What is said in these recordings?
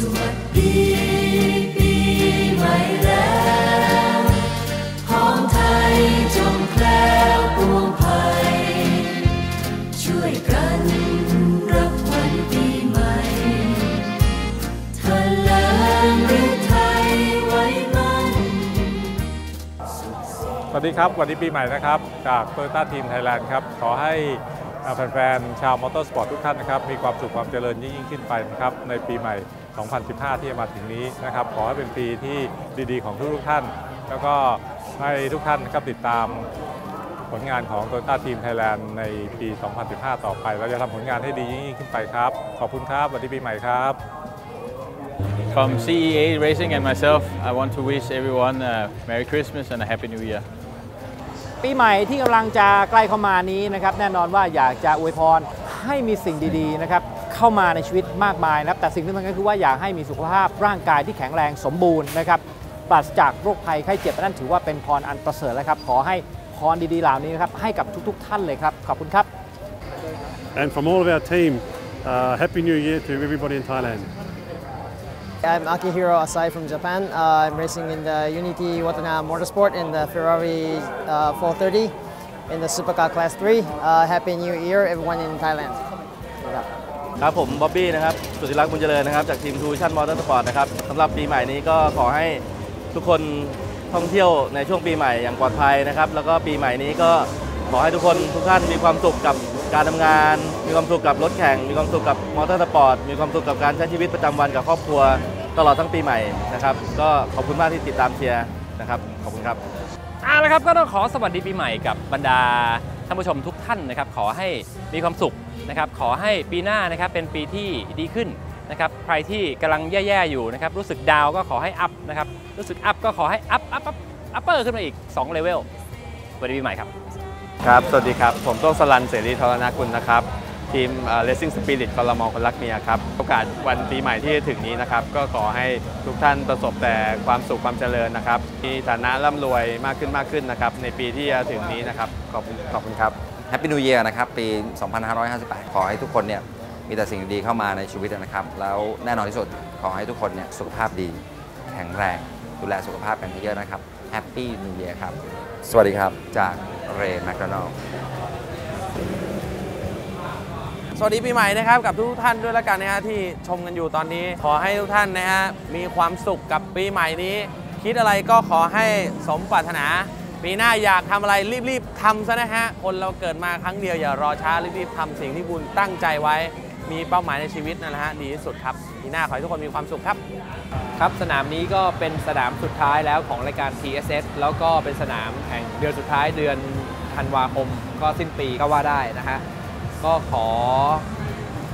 สวัสดีปีใหม่แล้วของไทยจงแคล้วปวงภัย ช่วยกันรับขวัญปีใหม่ทะเลงฤทัยไว้มั่นสวัสดีครับวันนี้ปีใหม่นะครับ จากโตโยต้าทีมไทยแลนด์ครับ ขอให้แฟนๆ ชาวมอเตอร์สปอร์ตทุกท่านนะครับ มีความสุขความเจริญยิ่งขึ้นไปนะครับ ในปีใหม่ 2015 ที่จะมาถึงนี้นะครับ ขอให้เป็นปีที่ดีๆ ของทุกๆท่าน แล้วก็ให้ทุกท่านนะครับติดตามผลงานของโตโยต้าทีมไทยแลนด์ในปี 2015 ต่อไป เราจะทำผลงานให้ดียิ่งๆขึ้นไปครับ ขอบคุณครับสวัสดีปีใหม่ครับ From CEA Racing and myself, I want to wish everyone a Merry Christmas and a Happy New Year. ปีใหม่ที่กำลังจะใกล้เข้ามานี้นะครับ แน่นอนว่าอยากจะอวยพรให้มีสิ่งดีๆนะครับ เข้ามาในชีวิตมากมายนะครับแต่สิ่งที่สำคัญก็คือว่าอยากให้มีสุขภาพร่างกายที่แข็งแรงสมบูรณ์นะครับปราศจากโรคภัยไข้เจ็บนั่นถือว่าเป็นพรอันประเสริฐแล้วครับขอให้พรดีๆเหล่านี้นะครับให้กับทุกๆ ท่านเลยครับขอบคุณครับ And from all of our team, uh, Happy New Year to everybody in Thailand. I'm Akihiro Asai from Japan. Uh, I'm racing in the Unity Watanabe Motorsport in the Ferrari uh, 430 in the Supercar Class 3. Uh, Happy New Year, everyone in Thailand. ครับผมบ๊อบบี้นะครับสุทธิรักษ์บุญเจริญนะครับ จากทีมทูชั่นมอเตอร์สปอร์ตนะครับสำหรับปีใหม่นี้ก็ขอให้ทุกคนท่องเที่ยวในช่วงปีใหม่อย่างปลอดภัยนะครับ แล้วก็ปีใหม่นี้ก็ขอให้ทุกคนทุกท่านมีความสุขกับการทำงาน มีความสุขกับรถแข่ง มีความสุขกับมอเตอร์สปอร์ตมีความสุขกับการใช้ชีวิตประจำวันกับครอบครัวตลอดทั้งปีใหม่นะครับ ก็ขอบคุณมากที่ติดตามเชียร์นะครับ ขอบคุณครับเอาละครับก็ต้องขอสวัสดีปีใหม่กับบรรดา ท่านผู้ชมทุกท่านนะครับขอให้มีความสุขนะครับขอให้ปีหน้านะครับเป็นปีที่ดีขึ้นนะครับใครที่กำลังแย่ๆอยู่นะครับรู้สึกดาวก็ขอให้อัพนะครับรู้สึกอัพก็ขอให้อัพอัพอัพอัพเปอร์ขึ้นมาอีก2เลเวลสวัสดีปีใหม่ครับ ครับ สวัสดีครับ ผมโต้งสลันเสรีธรณกุลนะครับ ทีมเอ่อ Racing Spirit กรมคนรักเมียครับ โอกาสวันปีใหม่ที่จะถึงนี้นะครับ ก็ขอให้ทุกท่านประสบแต่ความสุขความเจริญนะครับ มีฐานะร่ำรวยมากขึ้นมากขึ้นนะครับ ในปีที่จะถึงนี้นะครับ ขอบคุณขอบคุณครับแฮปปี้นิวเยียร์นะครับ ปี 2558 ขอให้ทุกคนเนี่ยมีแต่สิ่งดีๆเข้ามาในชีวิตนะครับ แล้วแน่นอนที่สุดขอให้ทุกคนเนี่ยสุขภาพดี แข็งแรง ดูแลสุขภาพกันเยอะๆนะครับแฮปปี้นิวเยียร์ครับ สวัสดีครับจากเรย์แมคโดนัล สวัสดีปีใหม่นะครับกับทุกท่านด้วยแล้วกันนะฮะที่ชมกันอยู่ตอนนี้ ขอให้ทุกท่านนะฮะมีความสุขกับปีใหม่นี้ คิดอะไรก็ขอให้สมปรารถนา ปีหน้าอยากทำอะไรรีบๆทำซะนะฮะคนเราเกิดมาครั้งเดียวอย่ารอช้ารีบๆทำสิ่งที่บุญตั้งใจไว้ มีเป้าหมายในชีวิตนั่นแหละฮะดีที่สุดครับปีหน้าขอให้ทุกคนมีความสุขครับครับสนามนี้ก็เป็นสนามสุดท้ายแล้วของรายการ TSS แล้วก็เป็นสนามแข่งเดือนสุดท้ายเดือนธันวาคมก็สิ้นปีก็ว่าได้นะฮะ ก็ขอ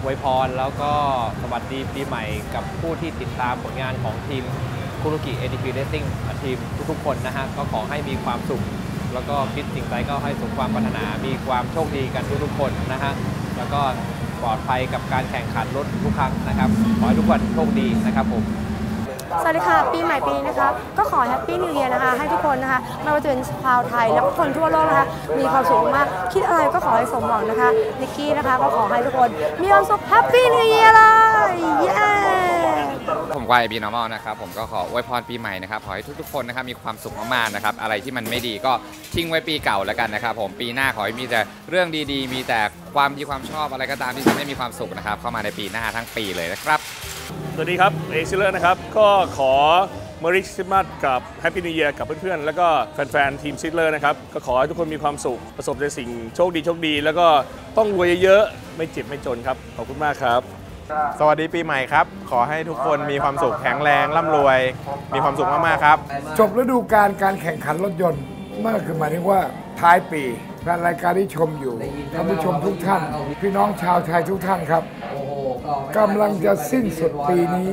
อวยพรแล้วก็สวัสดีปีใหม่กับผู้ที่ติดตามผลงานของทีมคุรุกิ ATP Racing ทีมทุกๆคนนะฮะ ก็ขอให้มีความสุข แล้วก็คิดสิ่งใดก็ให้สมความปรารถนา มีความโชคดีกันทุกๆคนนะฮะ แล้วก็ปลอดภัยกับการแข่งขันรถทุกครั้งนะครับ ขอให้ทุกวันโชคดีนะครับผม สวัสดีค่ะ ปีใหม่ปีนี้นะคะ ก็ขอแฮปปี้นิวเ a ียร์นะคะ ให้ทุกคนนะคะ ไม่ว่าจะเป็นชาวไทย แล้วก็คนทั่วโลกนะคะ มีความสุขมาก คิดอะไรก็ขอให้สมหวังนะคะ นิกกี้นะคะ ก็ขอให้ทุกคน มีความสุขแฮปปี้นิวเ a ียร์เลย เย้ผมวายบีนอร์มอลนะครับ ผมก็ขออวยพรปีใหม่นะครับ ขอให้ทุกๆคนนะครับ มีความสุขมากๆนะครับ อะไรที่มันไม่ดีก็ทิ้งไว้ปีเก่าแล้วกันนะครับผม ปีหน้าขอให้มีแต่เรื่องดีๆ มีแต่ความดีความชอบอะไรก็ตามที่ทำให้มีความสุขนะครับ เข้ามาในปีหน้าทั้งปีเลยนะครับ สวัสดีครับ เอซิเลอร์นะครับ ก็ขอ Merry Christmas กับ Happy New Year กับเพื่อนๆ แล้วก็แฟนๆ ทีมซิลเลอร์นะครับ ก็ขอให้ทุกคนมีความสุข ประสบแต่สิ่งโชคดีโชคดี แล้วก็ต้องรวยเยอะๆ ไม่เจ็บไม่จนครับ ขอบคุณมากครับ สวัสดีปีใหม่ครับ ขอให้ทุกคนมีความสุขแข็งแรงร่ำรวย มีความสุขมากๆครับ จบฤดูการการแข่งขันรถยนต์นั่นก็คือหมายถึงว่าท้ายปีแฟนรายการที่ชมอยู่ท่านผู้ชมทุกท่าน พี่น้องชาวไทยทุกท่านครับ กำลังจะสิ้นสุดปีนี้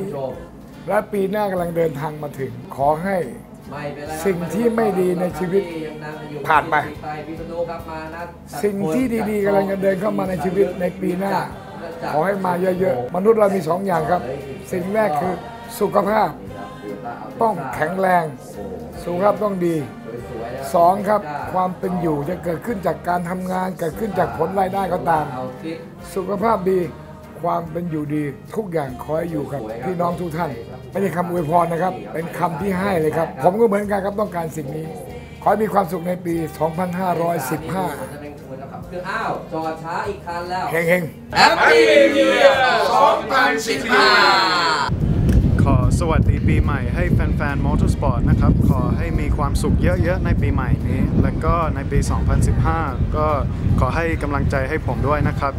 และปีหน้ากำลังเดินทางมาถึง ขอให้สิ่งที่ไม่ดีในชีวิตผ่านไป สิ่งที่ดีๆกำลังจะเดินเข้ามาในชีวิตในปีหน้า ขอให้มาเยอะๆ มนุษย์เรามีสองอย่างครับ สิ่งแรกคือสุขภาพ ต้องแข็งแรง สุขภาพต้องดีสองครับความเป็นอยู่จะเกิดขึ้นจากการทำงานเกิดขึ้นจากผลรายได้ก็ตาม สุขภาพดี ความเป็นอยู่ดีทุกอย่างขอให้อยู่กับพี่น้องทุกท่าน ไม่ใช่คำอวยพรนะครับ เป็นคำที่ให้เลยครับ ผมก็เหมือนกันครับต้องการสิ่งนี้ ขอให้มีความสุขในปี 2515คืออ้าวจอดช้าอีกคันแล้วเฮง Happy New Year ขอสวัสดีปีใหม่ให้แฟนๆ Motorsport นะครับ ขอให้มีความสุขเยอะๆ ในปีใหม่นี้ แล้วก็ในปี 2015 ก็ขอให้กำลังใจให้ผมด้วยนะครับ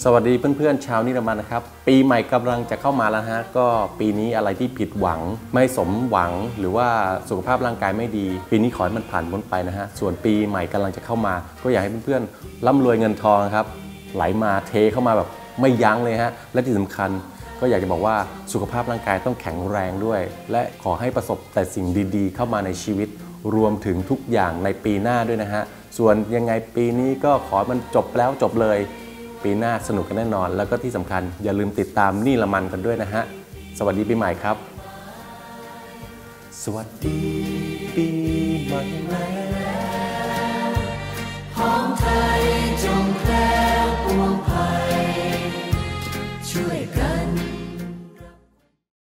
สวัสดีเพื่อนๆชาวนิรมันนะครับ ปีใหม่กำลังจะเข้ามาแล้วฮะก็ปีนี้อะไรที่ผิดหวังไม่สมหวัง หรือว่าสุขภาพร่างกายไม่ดี ปีนี้ขอให้มันผ่านพ้นไปนะฮะส่วนปีใหม่กำลังจะเข้ามา ก็อยากให้เพื่อนๆร่ำรวยเงินทองครับ ไหลมาเทเข้ามาแบบไม่ยั้งเลยฮะและที่สำคัญก็อยากจะบอกว่าสุขภาพร่างกายต้องแข็งแรงด้วย และขอให้ประสบแต่สิ่งดีๆ เข้ามาในชีวิต รวมถึงทุกอย่างในปีหน้าด้วยนะฮะส่วนยังไงปีนี้ก็ขอให้มันจบแล้วจบเลย ปีหน้าสนุกกันแน่นอน แล้วก็ที่สำคัญอย่าลืมติดตามนี่ละมันกันด้วยนะฮะ สวัสดีปีใหม่ครับ สวัสดีปีใหม่ของไทย